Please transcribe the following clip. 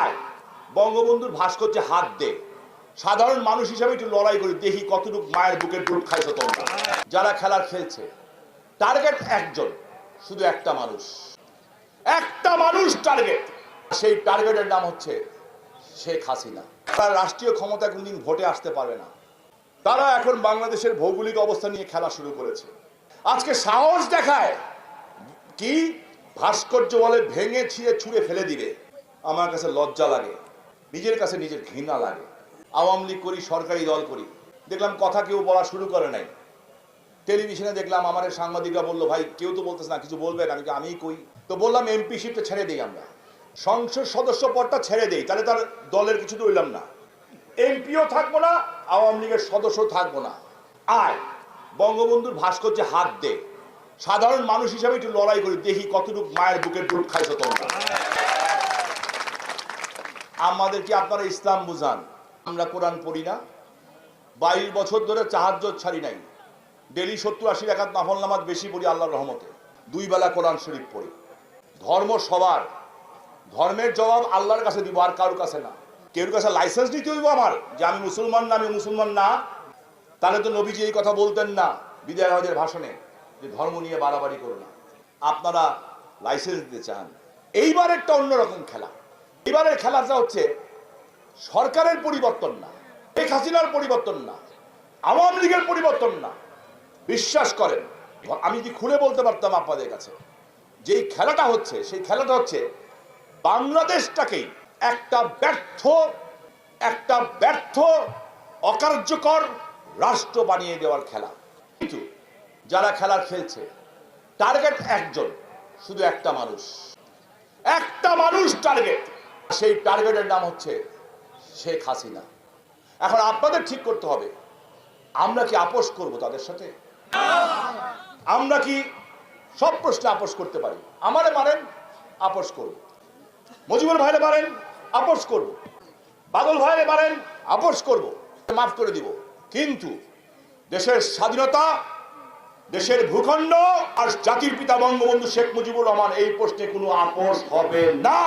আয় বঙ্গবন্ধুর ভাস্কর্যে হাত দে। সাধারণ মানুষ হিসাবে একটু লড়াই করি দেখি কতটুকু মায়ের বুকের দুধ খাইছো তোমরা। যারা খেলার খেলছে টার্গেট একজন, শুধু একটা মানুষ। একটা মানুষ টার্গেট সেই টার্গেটের নাম হচ্ছে শেখ হাসিনা। তারা রাষ্ট্রীয় ক্ষমতা কোনদিন ভোটে আসতে পারবে না। তারা এখন বাংলাদেশের ভৌগোলিক অবস্থা নিয়ে খেলা শুরু করেছে। আজকে সাহস দেখায় কি? ভাস্কর্য বলে ভেঙে ছিঁড়ে ছুঁড়ে ফেলে দিবে। আমার কাছে লজ্জা লাগে, নিজের কাছে নিজের ঘৃণা লাগে। আওয়ামী লীগ করি, সরকারি দল করি। দেখলাম কথা কেউ বলা শুরু করে নাই। টেলিভিশনে দেখলাম আমার সাংবাদিকরা বলল, ভাই, কেউ তো বলতেছে না, কিছু বলবেন আমি কি আমিই কই। তো বললাম, এমপি শিপটা ছেড়ে দিই আমরা। সংসদ সদস্য পদটা ছেড়ে দেই, তাহলে তার দলের কিছু তো রইলাম না। এমপিও থাকব না, আওয়ামী লীগের সদস্য থাকব না। আয়, বঙ্গবন্ধুর ভাস্কর্যে হাত দে। সাধারণ মানুষ হিসাবে একটু লড়াই করি, দেখি কতটুকু মায়ের বুকের দুধ খাইছো তোমরা। আমাদের কি আপনারা ইসলাম বুঝান? আমরা কোরআন পড়ি না। বাইশ বছর ধরে চাহাজ্য ছাড়ি নাই। ডেলি সত্তর আশি একাত নাফল নামাজ বেশি পড়ি আল্লাহর রহমতে। দুই বেলা কোরআন শরীফ পড়ি। ধর্ম সবার। ধর্মের জবাব আল্লাহর কাছে দিব, আর কারোর কাছে না। কেউ কাছে লাইসেন্স নিতে হইব আমার, যে আমি মুসলমান না আমি মুসলমান না। তাহলে তো নবীজি এই কথা বলতেন না, বিদায় হজের ভাষণে, যে ধর্ম নিয়ে বাড়াবাড়ি করো না। আপনারা লাইসেন্স দিতে চান। এইবার একটা অন্যরকম খেলা। এবারের খেলাটা হচ্ছে, সরকারের পরিবর্তন না, শেখ হাসিনার পরিবর্তন না, আওয়ামী লীগের পরিবর্তন না। বিশ্বাস করেন, আমি যদি খুলে বলতে পারতাম আপনাদের কাছে? যেই খেলাটা হচ্ছে, সেই খেলাটা হচ্ছে বাংলাদেশটাকেই একটা ব্যর্থ একটা ব্যর্থ, অকার্যকর রাষ্ট্র বানিয়ে দেওয়ার খেলা। কিন্তু যারা খেলার খেলছে, টার্গেট একজন, শুধু একটা মানুষ। একটা মানুষ টার্গেট। সেই টার্গেটের নাম হচ্ছে শেখ হাসিনা। এখন আপনাদের ঠিক করতে হবে, আমরা কি আপোষ করব তাদের সাথে? আমরা কি সব প্রশ্নে আপোষ করতে পারি? আমারে মারেন, আপোষ করব। মজিবুর ভাইরে মারেন, আপোষ করব। বাদল ভাইরে মারেন, আপোষ করব। মাফ করে দিব। কিন্তু দেশের স্বাধীনতা, দেশের ভূখণ্ড আর জাতির পিতা বঙ্গবন্ধু শেখ মুজিবুর রহমান এই প্রশ্নে কোনো আপোষ হবে না।